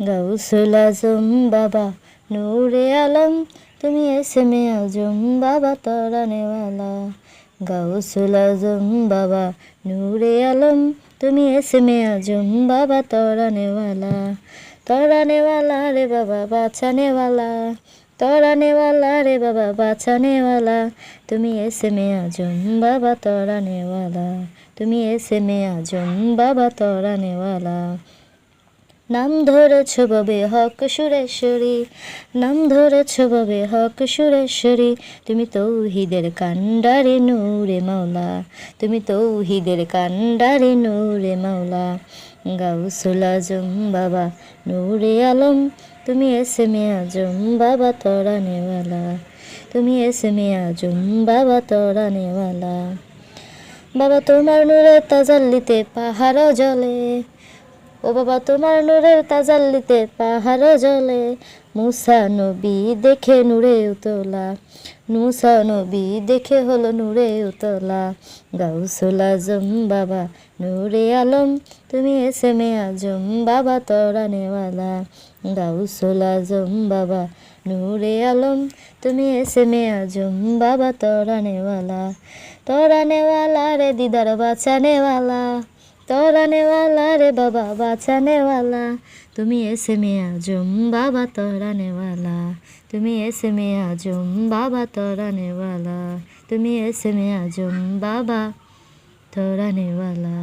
গাউসুল আজম বাবা, নূরে আলম, তুমি এসে মে আজম বাবা তরানেওয়ালা গাউসুল আজম বাবা, নূরে আলম, তুমি এসে মে আজম বাবা তরানেওয়ালা তরানেওয়ালা রে বাবা বাঁচানেওয়ালা তরানেওয়ালা রে বাবা বাঁচানেওয়ালা তুমি এসে মে আজম বাবা তরানেওয়ালা তুমি এসে মে আজম বাবা তরানেওয়ালা নাম ধরেছ বাবে হক সুরেশ্বরী। নাম ধরেছ বাবে হক সুরেশ্বরী। তুমি তৌহিদের কান্ডারে নূরে মাওলা। তুমি তৌহিদের কান্ডারে নূরে মাওলা। গাউসুল আজম বাবা, নূরে আলম। তুমি এসে মে আজম বাবা তরানেওয়ালা তুমি এসে মে বাবা তরানেওয়ালা বাবা, তোমার নূরের তাজাল্লিতে পাহাড় জলে। ও বাবা তোমার নূরের তাজাল্লিতে পাহাড় জলে, মুসা নবী দেখে নূরে উতলা, মুসা নবী দেখে হলো নূরে উতলা। গাউসুল আজম বাবা, নূরে আলম, তুমি এসে মে আজম বাবা, তরানেওয়ালা। গাউসুল আজম বাবা, নূরে আলম, তুমি এসে মে আজম বাবা, তরানেওয়ালা। তরানেওয়ালা রে দিদার বাঁচানেওয়ালা। তরানেওয়ালা রে বাবা বাঁচানেওয়ালা তুমি এসে মেয়া জুম বাবা তরানেওয়ালা। তুমি এসে মেয়া জুম বাবা তরানেওয়ালা। তুমি এসে মেয়া জুম বাবা তরানেওয়ালা।